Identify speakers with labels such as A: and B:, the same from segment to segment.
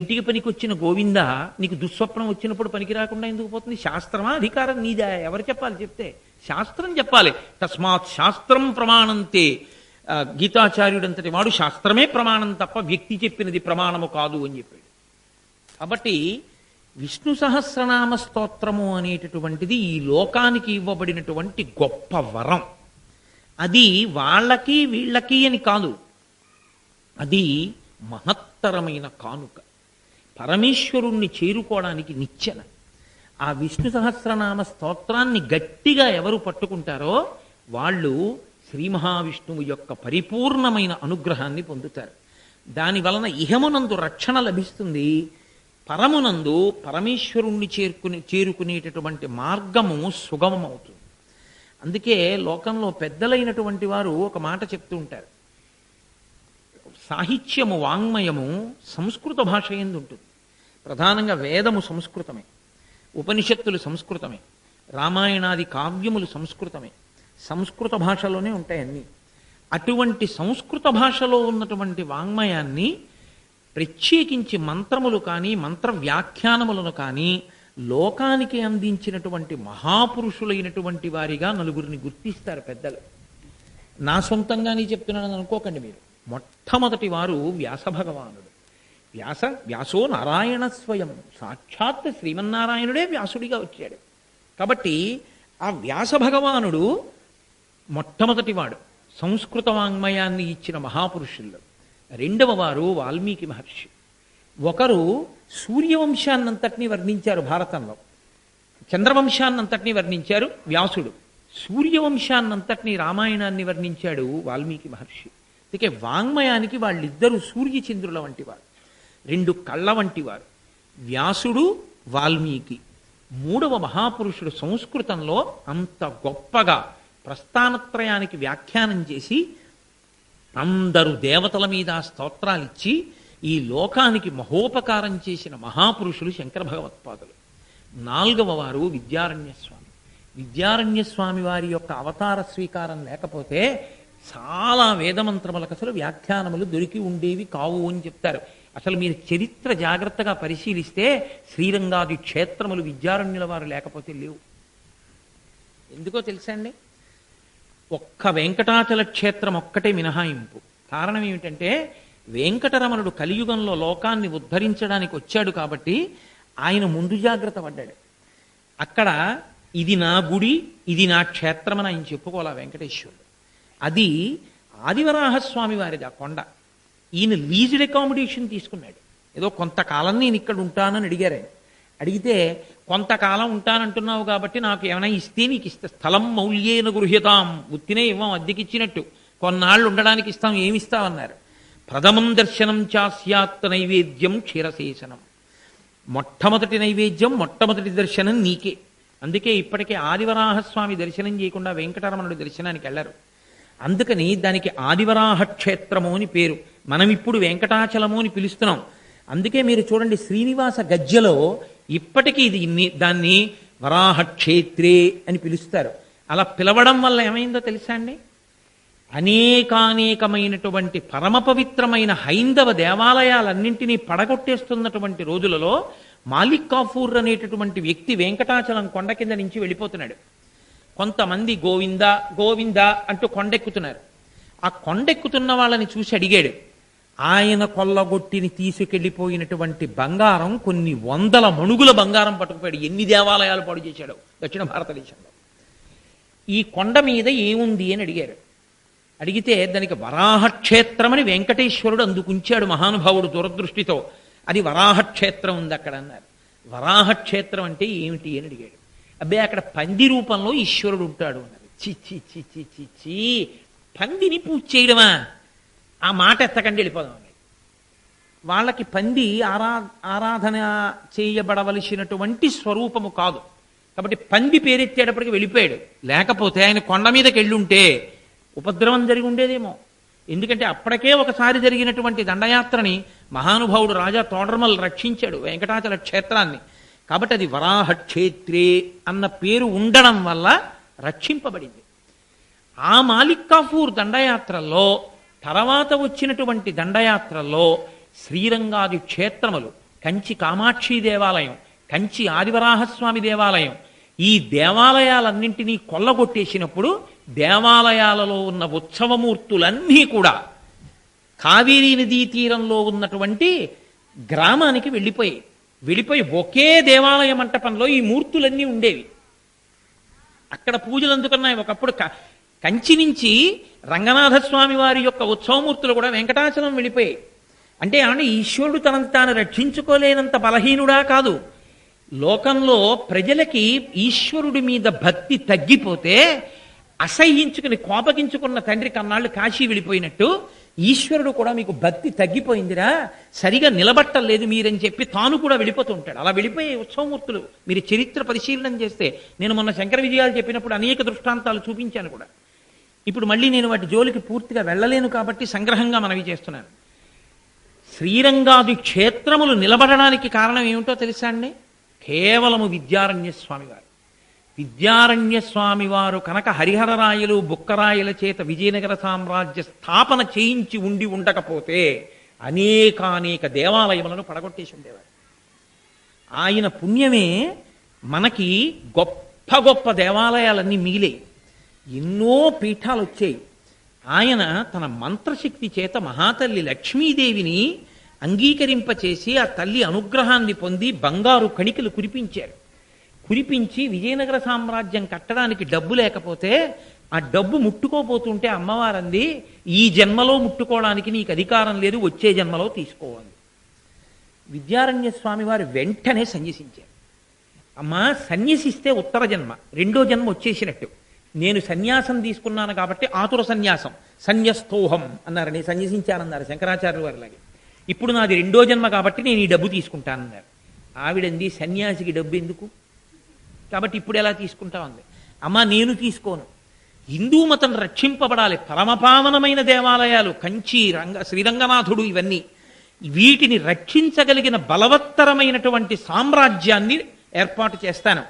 A: ఇంటికి పనికొచ్చిన గోవింద నీకు దుస్వప్నం వచ్చినప్పుడు పనికి రాకుండా ఎందుకు పోతుంది? శాస్త్రమా అధికారం నీదా? ఎవరు చెప్పాలి? చెప్తే శాస్త్రం చెప్పాలి. తస్మాత్ శాస్త్రం ప్రమాణంతే. గీతాచార్యుడంతటి వాడు శాస్త్రమే ప్రమాణం తప్ప వ్యక్తి చెప్పినది ప్రమాణము కాదు అని చెప్పాడు. కాబట్టి విష్ణు సహస్రనామ స్తోత్రము అనేటటువంటిది ఈ లోకానికి ఇవ్వబడినటువంటి గొప్ప వరం. అది వాళ్ళకి వీళ్ళకి అని కాదు. అది మహత్తరమైన కానుక. పరమేశ్వరుణ్ణి చేరుకోవడానికి నిచ్చెన ఆ విష్ణు సహస్రనామ స్తోత్రాన్ని గట్టిగా ఎవరు పట్టుకుంటారో వాళ్ళు శ్రీ మహావిష్ణువు యొక్క పరిపూర్ణమైన అనుగ్రహాన్ని పొందుతారు. దాని వలన ఇహమునందు రక్షణ లభిస్తుంది. పరమునందు పరమేశ్వరుణ్ణి చేరుకునే చేరుకునేటటువంటి మార్గము సుగమమవుతుంది. అందుకే లోకంలో పెద్దలైనటువంటి వారు ఒక మాట చెప్తూ ఉంటారు. సాహిత్యము వాంగ్మయము సంస్కృత భాష ఎందు ఉంటుంది ప్రధానంగా వేదము సంస్కృతమే. ఉపనిషత్తులు సంస్కృతమే. రామాయణాది కావ్యములు సంస్కృతమే. సంస్కృత భాషలోనే ఉంటాయి అన్నీ. అటువంటి సంస్కృత భాషలో ఉన్నటువంటి వాంగ్మయాన్ని ప్రత్యేకించి మంత్రములు కానీ మంత్ర వ్యాఖ్యానములను కానీ లోకానికి అందించినటువంటి మహాపురుషులైనటువంటి వారిగా నలుగురిని గుర్తిస్తారు పెద్దలు. నా సొంతంగానే చెప్తున్నానని అనుకోకండి మీరు. మొట్టమొదటి వారు వ్యాస భగవానుడు. వ్యాస వ్యాసో నారాయణ స్వయం. సాక్షాత్ శ్రీమన్నారాయణుడే వ్యాసుడిగా వచ్చాడు. కాబట్టి ఆ వ్యాస భగవానుడు మొట్టమొదటివాడు సంస్కృత వాంగ్మయాన్ని ఇచ్చిన మహాపురుషుల్లో. రెండవ వారు వాల్మీకి మహర్షి. ఒకరు సూర్యవంశాన్నంతటినీ వర్ణించారు భారతంలో. చంద్రవంశాన్నంతటినీ వర్ణించారు వ్యాసుడు. సూర్యవంశాన్నంతటినీ రామాయణాన్ని వర్ణించాడు వాల్మీకి మహర్షి. అందుకే వాంగ్మయానికి వాళ్ళిద్దరూ సూర్యచంద్రుల వంటి వారు. రెండు కళ్ళ వంటివారు వ్యాసుడు వాల్మీకి. మూడవ మహాపురుషుడు సంస్కృతంలో అంత గొప్పగా ప్రస్థానత్రయానికి వ్యాఖ్యానం చేసి అందరు దేవతల మీద స్తోత్రాలిచ్చి ఈ లోకానికి మహోపకారం చేసిన మహాపురుషులు శంకర భగవత్పాదులు. నాలుగవ వారు విద్యారణ్య స్వామి వారి యొక్క అవతార స్వీకారం లేకపోతే చాలా వేదమంత్రములకు అసలు వ్యాఖ్యానములు దొరికి ఉండేవి కావు అని చెప్తారు. అసలు మీరు చరిత్ర జాగ్రత్తగా పరిశీలిస్తే శ్రీరంగాది క్షేత్రములు విద్యారణ్యుల వారు లేకపోతే లేవు. ఎందుకో తెలుసా అండి? ఒక్క వెంకటాచల క్షేత్రం ఒక్కటే మినహాయింపు. కారణం ఏమిటంటే వెంకటరమణుడు కలియుగంలో లోకాన్ని ఉద్ధరించడానికి వచ్చాడు కాబట్టి ఆయన ముందు జాగ్రత్త పడ్డాడు. అక్కడ ఇది నా గుడి ఇది నా క్షేత్రం అని ఆయన చెప్పుకోలే వెంకటేశ్వరుడు. అది ఆదివరాహస్వామి వారిది ఆ కొండ. ఈయన లీజ్డ్ అకామిడేషన్ తీసుకున్నాడు. ఏదో కొంతకాలం నేను ఇక్కడ ఉంటానని అడిగారు ఆయన. అడిగితే కొంతకాలం ఉంటానంటున్నావు కాబట్టి నాకు ఏమైనా ఇస్తే నీకు ఇస్తా. స్థలం మౌల్యేన గృహ్యతాం. ఉత్తినే ఇవ్వం అద్దెకిచ్చినట్టు. కొన్నాళ్ళు ఉండడానికి ఇస్తాం ఏమిస్తామన్నారు ప్రథమం దర్శనం చాస్యాత్ నైవేద్యం క్షీరశేషనం. మొట్టమొదటి నైవేద్యం మొట్టమొదటి దర్శనం నీకే. అందుకే ఇప్పటికే ఆదివరాహస్వామి దర్శనం చేయకుండా వెంకటరమణుడి దర్శనానికి వెళ్ళరు. అందుకని దానికి ఆదివరాహ క్షేత్రము అని పేరు. మనం ఇప్పుడు వెంకటాచలము అని పిలుస్తున్నాం. అందుకే మీరు చూడండి శ్రీనివాస గజ్జలో ఇప్పటికీ ఇది దాన్ని వరాహ క్షేత్రే అని పిలుస్తారు. అలా పిలవడం వల్ల ఏమైందో తెలుసా అండి? అనేకానేకమైనటువంటి పరమ పవిత్రమైన హైందవ దేవాలయాలన్నింటినీ పడగొట్టేస్తున్నటువంటి రోజులలో మాలిక్ కాఫూర్ అనేటటువంటి వ్యక్తి వెంకటాచలం కొండ కింద నుంచి వెళ్ళిపోతున్నాడు. కొంతమంది గోవింద గోవింద అంటూ కొండెక్కుతున్నారు. ఆ కొండెక్కుతున్న వాళ్ళని చూసి అడిగాడు ఆయన కొల్లగొట్టిని తీసుకెళ్ళిపోయినటువంటి బంగారం కొన్ని వందల మణుగుల బంగారం పట్టుకుపోయాడు. ఎన్ని దేవాలయాలు పాడు చేశాడు దక్షిణ భారతదేశంలో. ఈ కొండ మీద ఏముంది అని అడిగారు. అడిగితే దానికి వరాహక్షేత్రమని వెంకటేశ్వరుడు అందుకుంచాడు మహానుభావుడు దురదృష్టితో. అది వరాహక్షేత్రం ఉంది అక్కడ అన్నారు. వరాహక్షేత్రం అంటే ఏమిటి అని అడిగాడు. అబ్బే అక్కడ పంది రూపంలో ఈశ్వరుడు ఉంటాడు అన్నారు. చి చి చి చి చి పందిని పూజ చేయడమా? ఆ మాట ఎత్తకండి వెళ్ళిపోదాం వాళ్ళకి పంది ఆరా ఆరాధన చేయబడవలసినటువంటి స్వరూపము కాదు. కాబట్టి పంది పేరెత్తేటప్పటికి వెళ్ళిపోయాడు. లేకపోతే ఆయన కొండ మీదకి వెళ్ళుంటే ఉపద్రవం జరిగి ఉండేదేమో. ఎందుకంటే అప్పటికే ఒకసారి జరిగినటువంటి దండయాత్రని మహానుభావుడు రాజా తోడర్మల్ రక్షించాడు వెంకటాచల క్షేత్రాన్ని. కాబట్టి అది వరాహ క్షేత్రే అన్న పేరు ఉండడం వల్ల రక్షింపబడింది. ఆ మాలిక్ కాఫూర్ దండయాత్రల్లో తర్వాత వచ్చినటువంటి దండయాత్రల్లో శ్రీరంగాది క్షేత్రములు కంచి కామాక్షి దేవాలయం కంచి ఆదివరాహస్వామి దేవాలయం ఈ దేవాలయాలన్నింటినీ కొల్లగొట్టేసినప్పుడు దేవాలయాలలో ఉన్న ఉత్సవమూర్తులన్నీ కూడా కావేరీ నదీ తీరంలో ఉన్నటువంటి గ్రామానికి వెళ్ళిపోయి వెళ్ళిపోయి ఒకే దేవాలయ మంటపంలో ఈ మూర్తులన్నీ ఉండేవి. అక్కడ పూజలు అందుకున్నాయి ఒకప్పుడు కంచి నుంచి రంగనాథస్వామి వారి యొక్క ఉత్సవమూర్తులు కూడా వెంకటాచలం వెళ్ళిపోయాయి. అంటే ఏమంటే ఈశ్వరుడు తనను తాను రక్షించుకోలేనంత బలహీనుడా కాదు. లోకంలో ప్రజలకి ఈశ్వరుడి మీద భక్తి తగ్గిపోతే అసహ్యించుకుని కోపగించుకున్న తండ్రి కన్నాళ్ళు కాశీ వెళ్ళిపోయినట్టు ఈశ్వరుడు కూడా మీకు భక్తి తగ్గిపోయిందిరా సరిగా నిలబట్టలేదు మీరని చెప్పి తాను కూడా వెళ్ళిపోతూ ఉంటాడు. అలా వెళ్ళిపోయే ఉత్సవమూర్తులు మీరు చరిత్ర పరిశీలన చేస్తే నేను మొన్న శంకర విజయాలు చెప్పినప్పుడు అనేక దృష్టాంతాలు చూపించాను కూడా. ఇప్పుడు మళ్ళీ నేను వాటి జోలికి పూర్తిగా వెళ్ళలేను కాబట్టి సంగ్రహంగా మనవి చేస్తున్నాను. శ్రీరంగాది క్షేత్రములు నిలబడడానికి కారణం ఏమిటో తెలుసా అండి? కేవలము విద్యారణ్య స్వామివారు విద్యారణ్య స్వామి వారు కనుక హరిహరరాయలు బుక్కరాయల చేత విజయనగర సామ్రాజ్య స్థాపన చేయించి ఉండి ఉండకపోతే అనేకానేక దేవాలయములను పడగొట్టేసి ఉండేవారు ఆయన పుణ్యమే మనకి గొప్ప గొప్ప దేవాలయాలన్నీ మిగిలేయి. ఎన్నో పీఠాలు వచ్చాయి ఆయన తన మంత్రశక్తి చేత మహాతల్లి లక్ష్మీదేవిని అంగీకరింపచేసి ఆ తల్లి అనుగ్రహాన్ని పొంది బంగారు కణికలు కురిపించారు. కురిపించి విజయనగర సామ్రాజ్యం కట్టడానికి డబ్బు లేకపోతే ఆ డబ్బు ముట్టుకోపోతుంటే అమ్మవారంది ఈ జన్మలో ముట్టుకోవడానికి నీకు అధికారం లేదు వచ్చే జన్మలో తీసుకోవాలి. విద్యారణ్య స్వామి వారు వెంటనే సన్యసించారు. అమ్మా సన్యసిస్తే ఉత్తర జన్మ రెండో జన్మ వచ్చేసినట్టు. నేను సన్యాసం తీసుకున్నాను కాబట్టి ఆతుర సన్యాసం. సన్యస్తోహం అన్నారు. నేను సన్యసించానన్నారు శంకరాచార్యుల వారిలాగే ఇప్పుడు నాది రెండో జన్మ కాబట్టి నేను ఈ డబ్బు తీసుకుంటానన్నారు. ఆవిడంది సన్యాసికి డబ్బు ఎందుకు? కాబట్టి ఇప్పుడు ఎలా తీసుకుంటా ఉంది అమ్మా నేను తీసుకోను. హిందూ మతం రక్షింపబడాలి. పరమపావనమైన దేవాలయాలు కంచి రంగ శ్రీరంగనాథుడు ఇవన్నీ. వీటిని రక్షించగలిగిన బలవత్తరమైనటువంటి సామ్రాజ్యాన్ని ఏర్పాటు చేస్తాను.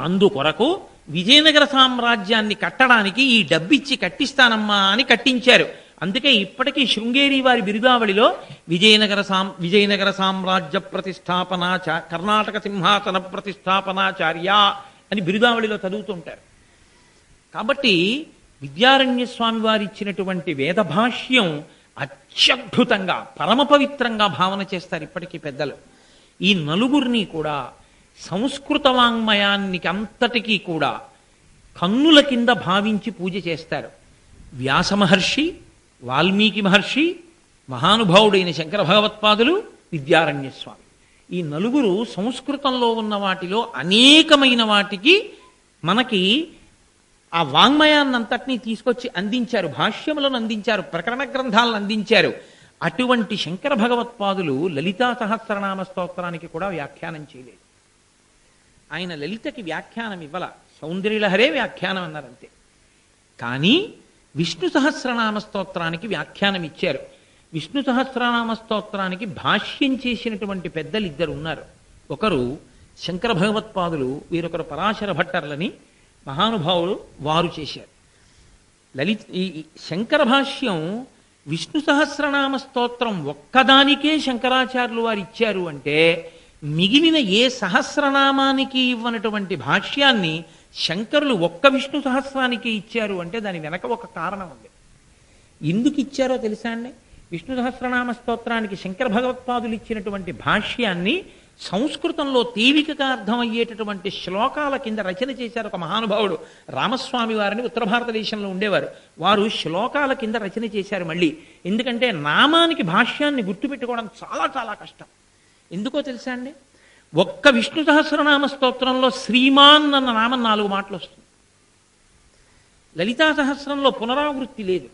A: అందుకొరకు విజయనగర సామ్రాజ్యాన్ని కట్టడానికి ఈ డబ్బిచ్చి కట్టిస్తానమ్మా అని కట్టించారు. అందుకే ఇప్పటికీ శృంగేరి వారి బిరుదావళిలో విజయనగర సాం విజయనగర సామ్రాజ్య ప్రతిష్టాపనాచ కర్ణాటక సింహాసన ప్రతిష్టాపనాచార్య అని బిరుదావళిలో చదువుతుంటారు కాబట్టి విద్యారణ్య స్వామి వారు ఇచ్చినటువంటి వేద భాష్యం అత్యద్భుతంగా పరమ పవిత్రంగా భావన చేస్తారు ఇప్పటికీ పెద్దలు. ఈ నలుగురిని కూడా సంస్కృత వాంగ్మయానికి అంతటికీ కూడా కన్నుల కింద భావించి పూజ చేస్తారు. వ్యాస మహర్షి వాల్మీకి మహర్షి మహానుభావుడైన శంకర భగవత్పాదులు విద్యారణ్య స్వామి ఈ నలుగురు సంస్కృతంలో ఉన్న వాటిలో అనేకమైన వాటికి మనకి ఆ వాంగ్మయాన్నంతటినీ తీసుకొచ్చి అందించారు భాష్యములను అందించారు ప్రకరణ గ్రంథాలను అందించారు. అటువంటి శంకర భగవత్పాదులు లలితా సహస్రనామ స్తోత్రానికి కూడా వ్యాఖ్యానం చేయలేదు. ఆయన లలితకి వ్యాఖ్యానం ఇవ్వల. సౌందర్యలహరే వ్యాఖ్యానం అన్నారంతే. కానీ విష్ణు సహస్రనామ స్తోత్రానికి వ్యాఖ్యానం ఇచ్చారు. విష్ణు సహస్రనామ స్తోత్రానికి భాష్యం చేసినటువంటి పెద్దలు ఇద్దరు ఉన్నారు. ఒకరు శంకర భగవత్పాదులు వీరొకరు పరాశర భట్టర్లని మహానుభావులు వారు చేశారు. లలిత్ ఈ శంకర భాష్యం విష్ణు సహస్రనామ స్తోత్రం ఒక్కదానికే శంకరాచార్యులు వారు ఇచ్చారు అంటే మిగిలిన ఏ సహస్రనామానికి ఇవ్వనటువంటి భాష్యాన్ని శంకరులు ఒక్క విష్ణు సహస్రానికి ఇచ్చారు అంటే దాని వెనక ఒక కారణం ఉంది. ఎందుకు ఇచ్చారో తెలుసా అండి? విష్ణు సహస్రనామ స్తోత్రానికి శంకర భగవత్పాదులు ఇచ్చినటువంటి భాష్యాన్ని సంస్కృతంలో తేలికగా అర్థమయ్యేటటువంటి శ్లోకాల కింద రచన చేశారు ఒక మహానుభావుడు రామస్వామి వారిని ఉత్తర భారతదేశంలో ఉండేవారు. వారు శ్లోకాల కింద రచన చేశారు మళ్ళీ. ఎందుకంటే నామానికి భాష్యాన్ని గుర్తుపెట్టుకోవడం చాలా చాలా కష్టం. ఎందుకో తెలుసా అండి? ఒక్క విష్ణు సహస్రనామ స్తోత్రంలో శ్రీమాన్ అన్న నామం నాలుగు మాటలు వస్తుంది. లలితా సహస్రంలో పునరావృత్తి లేదు.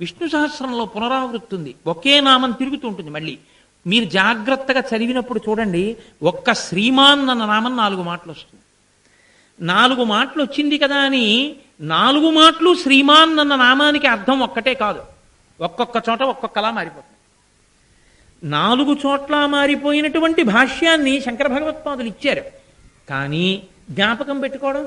A: విష్ణు సహస్రంలో పునరావృత్తి ఉంది. ఒకే నామం తిరుగుతూ ఉంటుంది మళ్ళీ. మీరు జాగ్రత్తగా చదివినప్పుడు చూడండి ఒక్క శ్రీమాన్ అన్న నామం నాలుగు మాటలు వస్తుంది. నాలుగు మాటలు వచ్చింది కదా అని నాలుగు మాటలు శ్రీమాన్ అన్న నామానికి అర్థం ఒక్కటే కాదు. ఒక్కొక్క చోట ఒక్కొక్కలా మారిపోతుంది. నాలుగు చోట్ల మారిపోయినటువంటి భాష్యాన్ని శంకర భగవత్పాదులు ఇచ్చారు. కానీ జ్ఞాపకం పెట్టుకోవడం?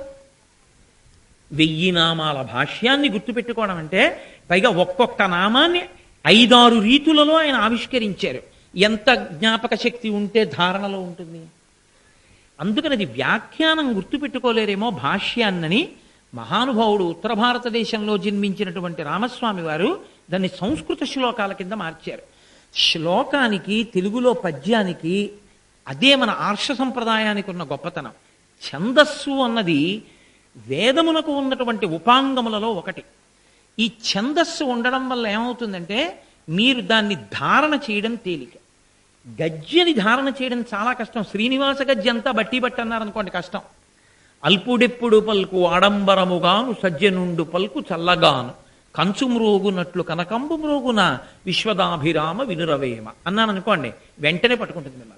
A: వెయ్యి నామాల భాష్యాన్ని గుర్తుపెట్టుకోవడం అంటే పైగా ఒక్కొక్క నామాన్ని ఐదారు రీతులలో ఆయన ఆవిష్కరించారు. ఎంత జ్ఞాపక శక్తి ఉంటే ధారణలో ఉంటుంది. అందుకని అది వ్యాఖ్యానం గుర్తుపెట్టుకోలేరేమో భాష్యాన్నని మహానుభావుడు ఉత్తర భారతదేశంలో జన్మించినటువంటి రామస్వామి వారు దాన్ని సంస్కృత శ్లోకాల కింద మార్చారు. శ్లోకానికి తెలుగులో పద్యానికి అదే మన ఆర్ష సంప్రదాయానికి ఉన్న గొప్పతనం. ఛందస్సు అన్నది వేదములకు ఉన్నటువంటి ఉపాంగములలో ఒకటి. ఈ ఛందస్సు ఉండడం వల్ల ఏమవుతుందంటే మీరు దాన్ని ధారణ చేయడం తేలిక. గజ్యని ధారణ చేయడం చాలా కష్టం. శ్రీనివాస గజ్జె అంతా బట్టి బట్టి అన్నారనుకోండి కష్టం. అల్పుడెప్పుడు పలుకు ఆడంబరముగాను సజ్జనుండు పలుకు చల్లగాను. కంచు మ్రోగునట్లు కనకంబు మ్రోగున విశ్వదాభిరామ వినురవేమ. అన్నాను అనుకోండి వెంటనే పట్టుకుంటుంది మిమ్మల్ని.